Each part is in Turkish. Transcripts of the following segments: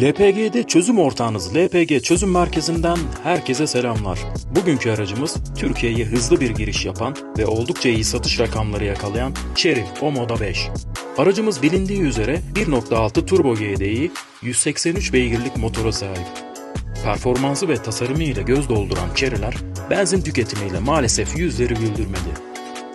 LPG'de çözüm ortağınız LPG Çözüm Merkezi'nden herkese selamlar. Bugünkü aracımız Türkiye'ye hızlı bir giriş yapan ve oldukça iyi satış rakamları yakalayan Chery Omoda 5. Aracımız bilindiği üzere 1.6 turbo GDI 183 beygirlik motora sahip. Performansı ve tasarımı ile göz dolduran Chery'ler benzin tüketimiyle maalesef yüzleri güldürmedi.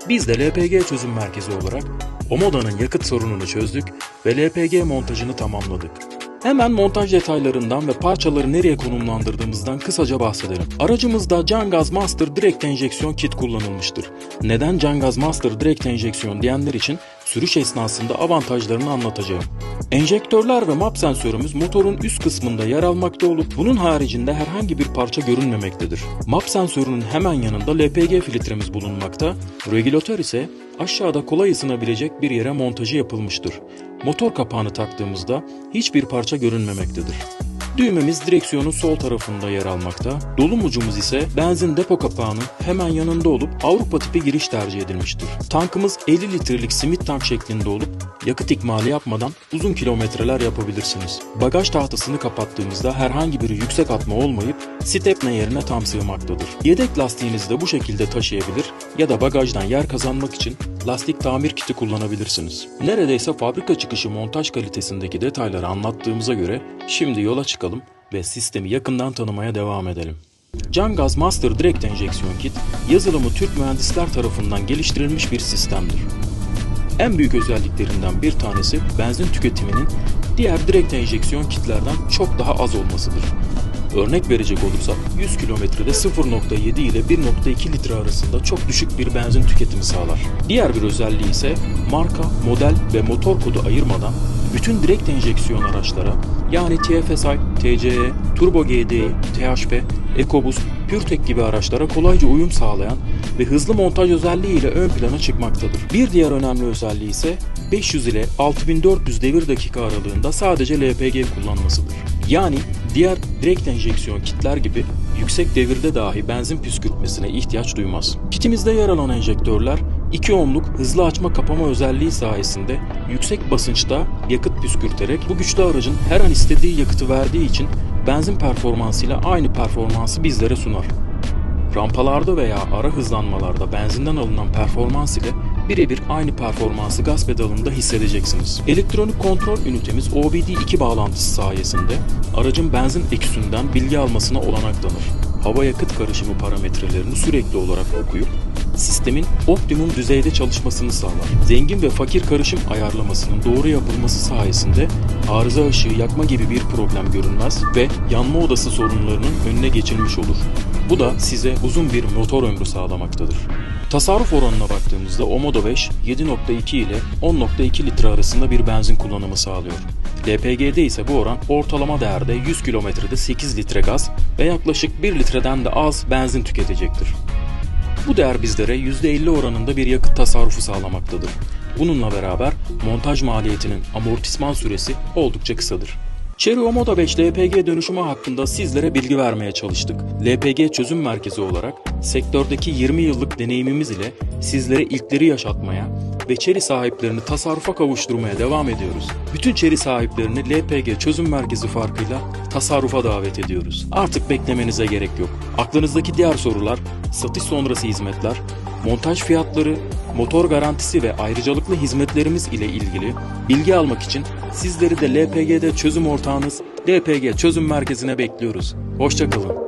Biz de LPG çözüm merkezi olarak Omoda'nın yakıt sorununu çözdük ve LPG montajını tamamladık. Hemen montaj detaylarından ve parçaları nereye konumlandırdığımızdan kısaca bahsedelim. Aracımızda Cangaz Master direkt enjeksiyon kit kullanılmıştır. Neden Cangaz Master direkt enjeksiyon diyenler için sürüş esnasında avantajlarını anlatacağım. Enjektörler ve map sensörümüz motorun üst kısmında yer almakta olup bunun haricinde herhangi bir parça görünmemektedir. Map sensörünün hemen yanında LPG filtremiz bulunmakta, regülatör ise aşağıda kolay ısınabilecek bir yere montajı yapılmıştır. Motor kapağını taktığımızda hiçbir parça görünmemektedir. Düğmemiz direksiyonun sol tarafında yer almakta. Dolum ucumuz ise benzin depo kapağının hemen yanında olup Avrupa tipi giriş tercih edilmiştir. Tankımız 50 litrelik simit tank şeklinde olup yakıt ikmali yapmadan uzun kilometreler yapabilirsiniz. Bagaj tahtasını kapattığımızda herhangi bir yüksek atma olmayıp stepne yerine tam sığmaktadır. Yedek lastiğinizi de bu şekilde taşıyabilir ya da bagajdan yer kazanmak için lastik tamir kiti kullanabilirsiniz. Neredeyse fabrika çıkışı montaj kalitesindeki detayları anlattığımıza göre şimdi yola çıkalım ve sistemi yakından tanımaya devam edelim. Cangaz Master Direct Enjeksiyon Kit, yazılımı Türk mühendisler tarafından geliştirilmiş bir sistemdir. En büyük özelliklerinden bir tanesi benzin tüketiminin diğer direkt enjeksiyon kitlerden çok daha az olmasıdır. Örnek verecek olursak 100 kilometrede 0.7 ile 1.2 litre arasında çok düşük bir benzin tüketimi sağlar. Diğer bir özelliği ise marka, model ve motor kodu ayırmadan bütün direkt enjeksiyon araçlara yani TFSI, TCE, Turbo GDI, THP, EcoBoost, PureTech gibi araçlara kolayca uyum sağlayan ve hızlı montaj özelliği ile ön plana çıkmaktadır. Bir diğer önemli özelliği ise 500 ile 6400 devir dakika aralığında sadece LPG kullanmasıdır. Yani diğer direkt enjeksiyon kitler gibi yüksek devirde dahi benzin püskürtmesine ihtiyaç duymaz. Kitimizde yer alan enjektörler 2 ohmluk hızlı açma kapama özelliği sayesinde yüksek basınçta yakıt püskürterek bu güçlü aracın her an istediği yakıtı verdiği için benzin performansıyla aynı performansı bizlere sunar. Rampalarda veya ara hızlanmalarda benzinden alınan performans ile birebir aynı performansı gaz pedalında hissedeceksiniz. Elektronik kontrol ünitemiz OBD2 bağlantısı sayesinde aracın benzin eküsünden bilgi almasına olanak tanır. Hava yakıt karışımı parametrelerini sürekli olarak okuyup sistemin optimum düzeyde çalışmasını sağlar. Zengin ve fakir karışım ayarlamasının doğru yapılması sayesinde arıza ışığı yakma gibi bir problem görünmez ve yanma odası sorunlarının önüne geçilmiş olur. Bu da size uzun bir motor ömrü sağlamaktadır. Tasarruf oranına baktığımızda Omoda 5 7.2 ile 10.2 litre arasında bir benzin kullanımı sağlıyor. LPG'de ise bu oran ortalama değerde 100 kilometrede 8 litre gaz ve yaklaşık 1 litreden de az benzin tüketecektir. Bu değer bizlere %50 oranında bir yakıt tasarrufu sağlamaktadır. Bununla beraber montaj maliyetinin amortisman süresi oldukça kısadır. Chery Omoda 5 LPG dönüşümü hakkında sizlere bilgi vermeye çalıştık. LPG çözüm merkezi olarak sektördeki 20 yıllık deneyimimiz ile sizlere ilkleri yaşatmaya ve Chery sahiplerini tasarrufa kavuşturmaya devam ediyoruz. Bütün Chery sahiplerini LPG çözüm merkezi farkıyla tasarrufa davet ediyoruz. Artık beklemenize gerek yok. Aklınızdaki diğer sorular, satış sonrası hizmetler, montaj fiyatları, motor garantisi ve ayrıcalıklı hizmetlerimiz ile ilgili bilgi almak için sizleri de LPG'de çözüm ortağınız LPG Çözüm Merkezi'ne bekliyoruz. Hoşçakalın.